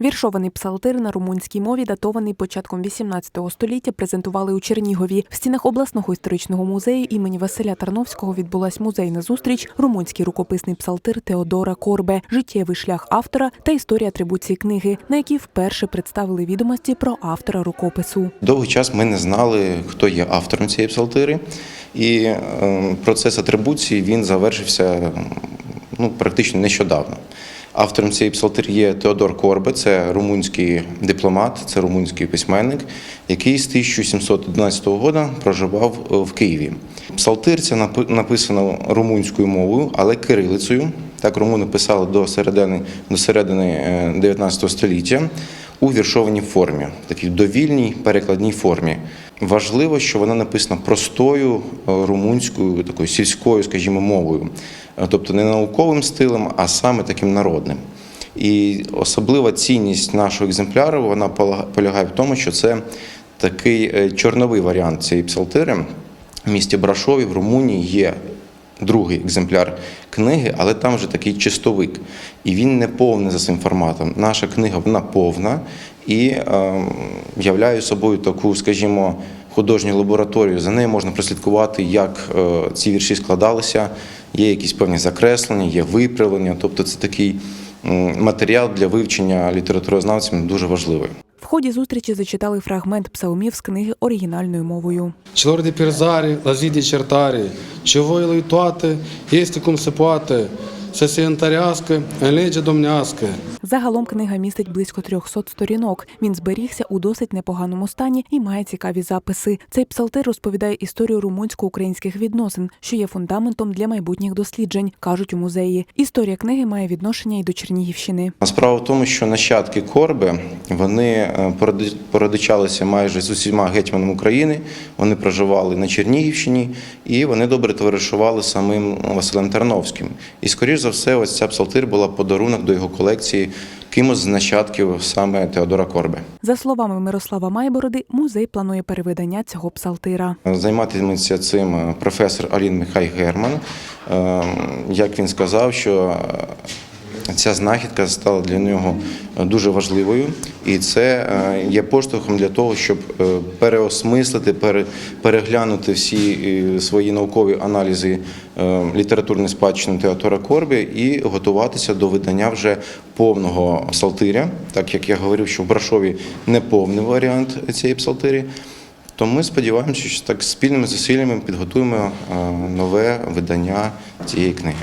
Віршований псалтир на румунській мові, датований початком 18 століття, презентували у Чернігові. В стінах обласного історичного музею імені Василя Тарновського відбулась музейна зустріч, румунський рукописний псалтир Теодора Корбе, життєвий шлях автора та історія атрибуції книги, на якій вперше представили відомості про автора рукопису. Довгий час ми не знали, хто є автором цієї псалтири, і е, процес атрибуції він завершився ну, практично нещодавно. Автором цієї псалтири є Теодор Корбе, це румунський дипломат, це румунський письменник, який з 1711 року проживав е, в Києві. Псалтир це написано румунською мовою, але кирилицею. Так румуни писали до середини, до середини е, 19 століття у віршованій формі, такій довільній перекладній формі. Важливо, що вона написана простою е, румунською, такою сільською, скажімо, мовою, Е, тобто не науковим стилем, а саме таким народним. І особлива цінність нашого екземпляру вона полягає в тому, що це такий е, чорновий варіант цієї псалтири. В місті Брашові в Румунії є другий екземпляр книги, але там вже такий чистовик. І він не повний за цим форматом. Наша книга вона повна і е, являє собою таку, скажімо, художню лабораторію. За нею можна прослідкувати, як е, ці вірші складалися. Є якісь певні закреслення, є виправлення. Тобто це такий матеріал для вивчення літературознавцями дуже важливий. Ході зустрічі зачитали фрагмент псалмів з книги оригінальною мовою. Toate, este cum se poate, să se întărească în legea domnească. Загалом книга містить близько 300 сторінок. Він зберігся у досить непоганому стані і має цікаві записи. Цей псалтир розповідає історію румунсько-українських відносин, що є фундаментом для майбутніх досліджень, кажуть у музеї. Історія книги має відношення й до Чернігівщини. А Справа в тому, що нащадки Корби вони е, породичалися майже з усіма гетьманами України. Вони проживали на Чернігівщині і вони добре товаришували самим Василем Тарновським. І, скоріш за все, ось ця псалтир була подарунок до його колекції кимось з нащадків саме Теодора Корби. За словами Мирослава Майбороди, музей планує перевидання цього псалтира. Займатиметься цим е, професор Алін Михай Герман. Е, Як він сказав, що ця знахідка стала для нього дуже важливою, і це е, є поштовхом для того, щоб е, переосмислити, пере- переглянути всі е, свої наукові аналізи е, літературної спадщини Театора Корбі і готуватися до видання вже повного псалтиря, так як я говорив, що в Брашові не повний варіант цієї псалтирі. То ми сподіваємося, що так спільними зусиллями підготуємо е, нове видання цієї книги.